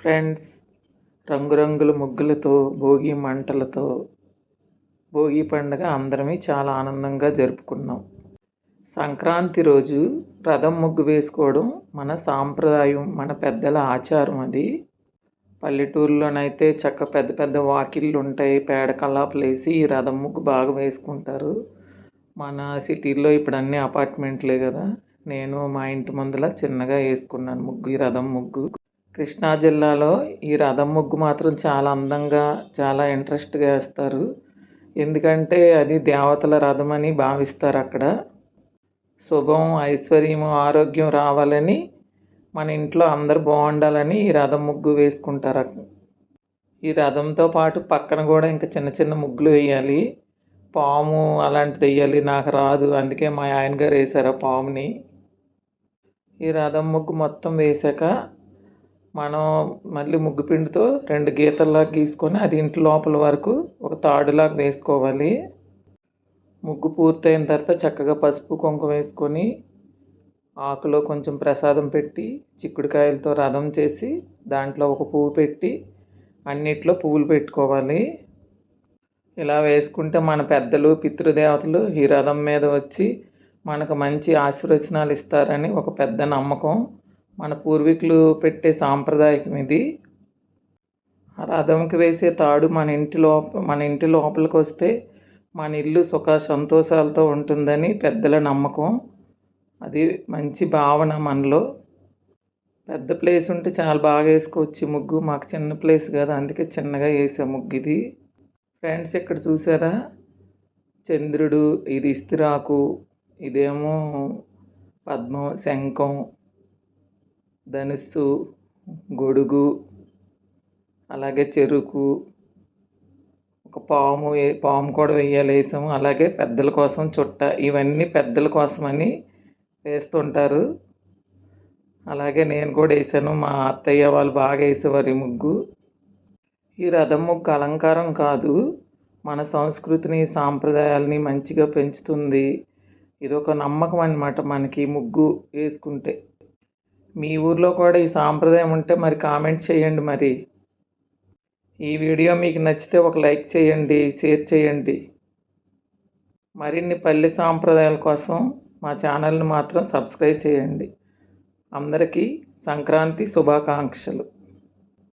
Friends రంగురంగుల ముగ్గులతో భోగి మంటలతో భోగి పండుగ అందరమీ చాలా ఆనందంగా జరుపుకున్నాం. సంక్రాంతి రోజు రథం ముగ్గు వేసుకోవడం మన సాంప్రదాయం మన పెద్దల ఆచారం అది. పల్లెటూరులోనైతే చక్క పెద్ద పెద్ద వాకిళ్ళు ఉంటాయి పేడ కల్లాపులు వేసి ఈ రథం ముగ్గు బాగా వేసుకుంటారు. మన సిటీల్లో ఇప్పుడు అన్నీ అపార్ట్మెంట్లే కదా. నేను మా ఇంటి ముందల చిన్నగా వేసుకున్నాను ముగ్గు ఈ రథం ముగ్గు. కృష్ణా జిల్లాలో ఈ రథం ముగ్గు మాత్రం చాలా అందంగా చాలా ఇంట్రెస్ట్గా వేస్తారు. ఎందుకంటే అది దేవతల రథం అని భావిస్తారు అక్కడ. శుభం ఐశ్వర్యము ఆరోగ్యం రావాలని మన ఇంట్లో అందరు బాగుండాలని ఈ రథం ముగ్గు వేసుకుంటారు. అక్కడ ఈ రథంతో పాటు పక్కన కూడా ఇంకా చిన్న చిన్న ముగ్గులు వేయాలి. పాము అలాంటిది వేయాలి నాకు రాదు. అందుకే మా ఆయన గారు వేశారు ఆ పాముని. ఈ రథం ముగ్గు మొత్తం వేసాక మనం మళ్ళీ ముగ్గు పిండితో రెండు గీతల్లాగా గీసుకొని అది ఇంటి లోపల వరకు ఒక తాడులాగా వేసుకోవాలి. ముగ్గు పూర్తయిన తర్వాత చక్కగా పసుపు కుంకుమ వేసుకొని ఆకులో కొంచెం ప్రసాదం పెట్టి చిక్కుడుకాయలతో రథం చేసి దాంట్లో ఒక పువ్వు పెట్టి అన్నిట్లో పువ్వులు పెట్టుకోవాలి. ఇలా వేసుకుంటే మన పెద్దలు పితృదేవతలు ఈ రథం మీద వచ్చి మనకు మంచి ఆశీర్వచనాలు ఇస్తారని ఒక పెద్ద నమ్మకం. మన పూర్వీకులు పెట్టే సాంప్రదాయం ఇది. ఆ రథంకి వేసే తాడు మన ఇంటి లోప మన ఇంటి లోపలికి వస్తే మన ఇల్లు సుఖ సంతోషాలతో ఉంటుందని పెద్దల నమ్మకం. అది మంచి భావన మనలో. పెద్ద ప్లేస్ ఉంటే చాలా బాగా వేసుకోవచ్చు ఈ ముగ్గు. మాకు చిన్న ప్లేస్ కదా అందుకే చిన్నగా వేసే ముగ్గు ఇది. ఫ్రెండ్స్ ఇక్కడ చూసారా? చంద్రుడు ఇది ఇస్తిరాకు ఇదేమో పద్మం శంఖం ధనుస్సు గొడుగు అలాగే చెరుకు ఒక పాము పాము కూడా వేయాలి వేసాము. అలాగే పెద్దల కోసం చుట్ట ఇవన్నీ పెద్దల కోసమని వేస్తుంటారు. అలాగే నేను కూడా వేసాను. మా అత్తయ్య వాళ్ళు బాగా వేసేవారు ఈ ముగ్గు. ఈ రథం ముగ్గు అలంకారం కాదు. మన సంస్కృతిని సాంప్రదాయాలని మంచిగా పెంచుతుంది. ఇది ఒక నమ్మకం అన్నమాట మనకి ముగ్గు వేసుకుంటే. మీ ఊర్లో కూడా ఈ సాంప్రదాయం ఉంటే మరి కామెంట్ చేయండి మరి. ఈ వీడియో మీకు నచ్చితే ఒక లైక్ చేయండి షేర్ చేయండి. మరిన్ని పల్లె సాంప్రదాయాల కోసం మా ఛానల్ని మాత్రం సబ్స్క్రైబ్ చేయండి. అందరికీ సంక్రాంతి శుభాకాంక్షలు.